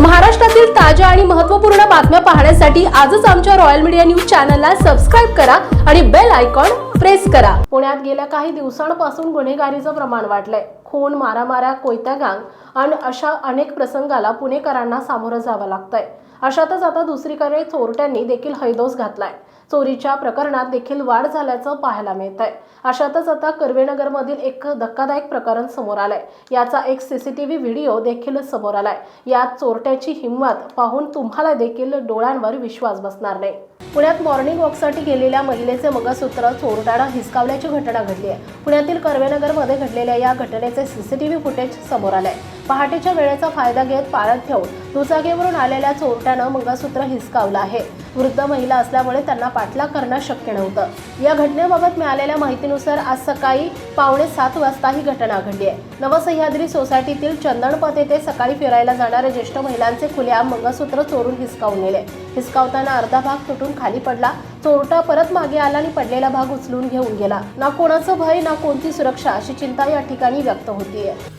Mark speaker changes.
Speaker 1: महाराष्ट्रातील ताज्या आणि महत्त्वपूर्ण बातम्या पाहण्यासाठी आजच आमच्या रॉयल मीडिया न्यूज चॅनलला सबस्क्राईब करा आणि बेल आयकॉन प्रेस करा. पुण्यात गेल्या काही दिवसांपासून गुन्हेगारीचं प्रमाण वाढलंय. खून मारामाऱ्या कोयत्या गांग आणि अशा अनेक प्रसंगाला पुणेकरांना सामोरं जावं लागतंय. अशातच आता दुसरीकडे चोरट्यांनी देखील हैदोस घातलाय. चोरीच्या प्रकरणात देखील वाढ झाल्याचं पाहायला मिळत आहे अशातच आता कर्वेनगरमधील एक धक्कादायक प्रकरण समोर आलंय. याचा एक सीसीटीव्ही व्हिडिओ देखील समोर आलाय. यात चोरट्याची हिंमत पाहून तुम्हाला देखील डोळ्यांवर विश्वास बसणार नाही. पुण्यात मॉर्निंग वॉकसाठी गेलेल्या महिलेचे मगसूत्र चोरट्यानं हिसकावल्याची घटना घडली आहे पुण्यातील कर्वेनगरमध्ये घडलेल्या या घटनेचे सीसीटीव्ही फुटेज समोर आलंय. पहाटेच्या वेळेचा फायदा घेत पाळत ठेवून दुचाकीवरून आलेल्या चोरट्यानं मंगळसूत्र हिसकावलं आहे. वृद्ध महिला असल्यामुळे त्यांना पाठलाग करणं शक्य नव्हतं. या घटनेबाबत मिळालेल्या माहितीनुसार आज सकाळी पावणे सात वाजता ही घटना घडली आहे. नवसह्याद्री सोसायटीतील चंदनपत येथे सकाळी फिरायला जाणाऱ्या ज्येष्ठ महिलांचे खुलेआम मंगळसूत्र चोरून हिसकावून नेले. हिसकावताना अर्धा भाग तुटून खाली पडला. चोरटा परत मागे आला आणि पडलेला भाग उचलून घेऊन गेला. ना कोणाचं भय ना कोणती सुरक्षा अशी चिंता या ठिकाणी व्यक्त होतीये.